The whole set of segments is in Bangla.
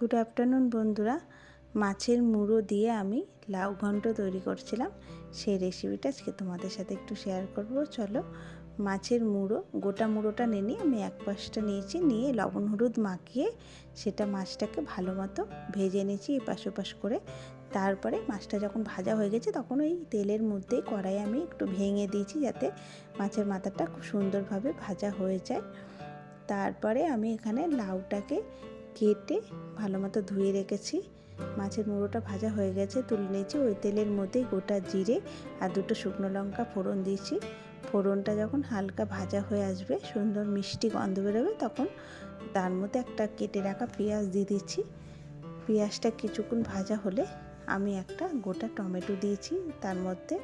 গুড আফটারনুন বন্ধুরা। মাছের মুড়ো দিয়ে আমি লাউ ঘন্ট তৈরি করছিলাম। সেই রেসিপিটা আজকে তোমাদের সাথে একটু শেয়ার করব। চলো, মাছের মুড়ো, গোটা মুড়োটা নিয়ে নিয়ে আমি এক পাশটা নিয়েছি, নিয়ে লবণ হলুদ মাখিয়ে সেটা মাছটাকে ভালো মতো ভেজে নিয়েছি এপাশ ওপাশ করে। তারপরে মাছটা যখন ভাজা হয়ে গেছে, তখন ওই তেলের মধ্যেই কড়াই আমি একটু ভেঙে দিয়েছি যাতে মাছের মাথাটা খুব সুন্দরভাবে ভাজা হয়ে যায়। তারপরে আমি এখানে লাউটাকে কেটে ভালো মতো ধুয়ে রেখেছি। মাছের মুড়োটা ভাজা হয়ে গেছে, তুলে নিয়েছি। ওই তেলের মধ্যেই গোটা জিরে আর দুটো শুকনো লঙ্কা ফোড়ন দিয়েছি। ফোড়নটা যখন হালকা ভাজা হয়ে আসবে, সুন্দর মিষ্টি গন্ধ বেরোবে, তখন তার মধ্যে একটা কেটে রাখা পেঁয়াজ দিয়ে দিচ্ছি। পেঁয়াজটা কিছুক্ষণ ভাজা হলে আমি একটা গোটা টমেটো দিয়েছি। তার মধ্যে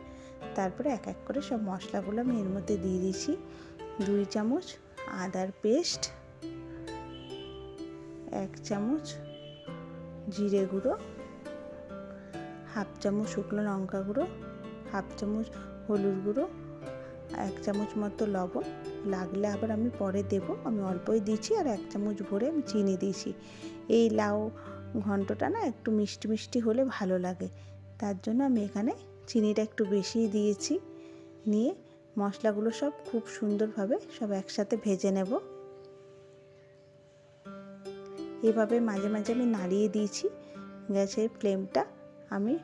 তারপরে এক এক করে সব মশলাগুলো আমি এর মধ্যে দিয়ে দিয়েছি। দুই চামচ আদার পেস্ট এক চামচ জিরে গুঁড়ো, হাফ চামচ শুকনো লঙ্কা গুঁড়ো, হাফ চামচ হলুদ গুঁড়ো, এক চামচ মতো লবণ। লাগলে আবার আমি পরে দেব। আমি অল্পই দিয়েছি আর এক চামচ ভরে আমি চিনি দিয়েছি। এই লাউ ঘন্টটা না একটু মিষ্টি মিষ্টি হলে ভালো লাগে। তার জন্য আমি এখানে চিনিটা একটু বেশি দিয়েছি। নিয়ে মশলাগুলো সব খুব সুন্দরভাবে সব একসাথে ভেজে নেব। এভাবে মাঝে মাঝে আমি নাড়িয়ে দিয়েছি। গ্যাসের ফ্লেমটা আমি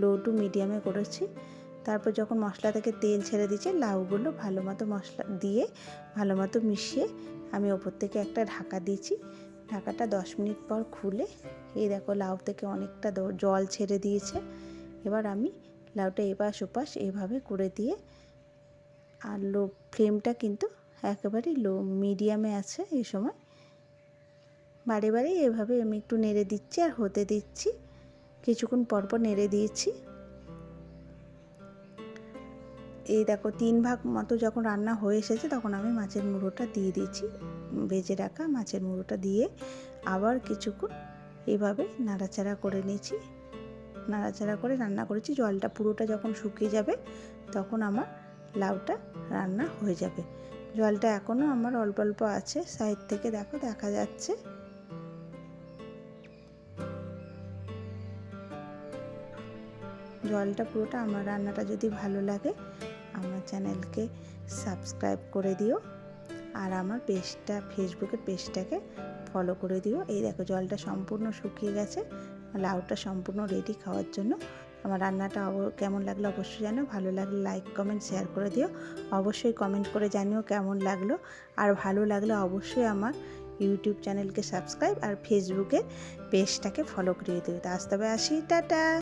লো টু মিডিয়ামে করেছি। তারপর যখন মশলা থেকে তেল ছেড়ে দিচ্ছে লাউগুলো ভালো মতো মশলা দিয়ে ভালো মতো মিশিয়ে আমি ওপর থেকে একটা ঢাকা দিয়েছি। ঢাকাটা দশ মিনিট পর খুলে এই দেখো লাউ থেকে অনেকটা জল ছেড়ে দিয়েছে। এবার আমি লাউটা এপাশ ওপাশ এভাবে করে দিয়ে আর লো ফ্লেমটা কিন্তু একেবারেই লো, মিডিয়ামে আছে এই সময়। বারে বারে এভাবে আমি একটু নেড়ে দিচ্ছি আর হতে দিচ্ছি। কিছুক্ষণ পরপর নেড়ে দিয়েছি। এই দেখো, তিন ভাগ মতো যখন রান্না হয়ে এসেছে, তখন আমি মাছের মুড়োটা দিয়ে দিয়েছি। ভেজে রাখা মাছের মুড়োটা দিয়ে আবার কিছুক্ষণ এভাবে নাড়াচাড়া করে নিয়েছি। নাড়াচাড়া করে রান্না করেছি। জলটা পুরোটা যখন শুকিয়ে যাবে, তখন আমার লাউটা রান্না হয়ে যাবে। জলটা এখনও আমার অল্প অল্প আছে। সাইড থেকে দেখো, দেখা যাচ্ছে। জলটা পুরোটা আমার রান্নাটা যদি ভালো লাগে, আমার চ্যানেলকে সাবস্ক্রাইব করে দিও। আর আমার পেজটা, ফেসবুকের পেজটাকে ফলো করে দিও। এই দেখো, জলটা সম্পূর্ণ শুকিয়ে গেছে। লাউটা সম্পূর্ণ রেডি খাওয়ার জন্য। আমার রান্নাটা কেমন লাগল অবশ্যই জানো ভালো লাগলে লাইক কমেন্ট শেয়ার করে দিও। অবশ্যই কমেন্ট করে জানিও কেমন লাগল। আর ভালো লাগলে অবশ্যই আমার ইউটিউব চ্যানেলকে সাবস্ক্রাইব আর ফেসবুকে পেজটাকে ফলো করিয়ে দিও। তা আসতে হবে আসি, টাটা!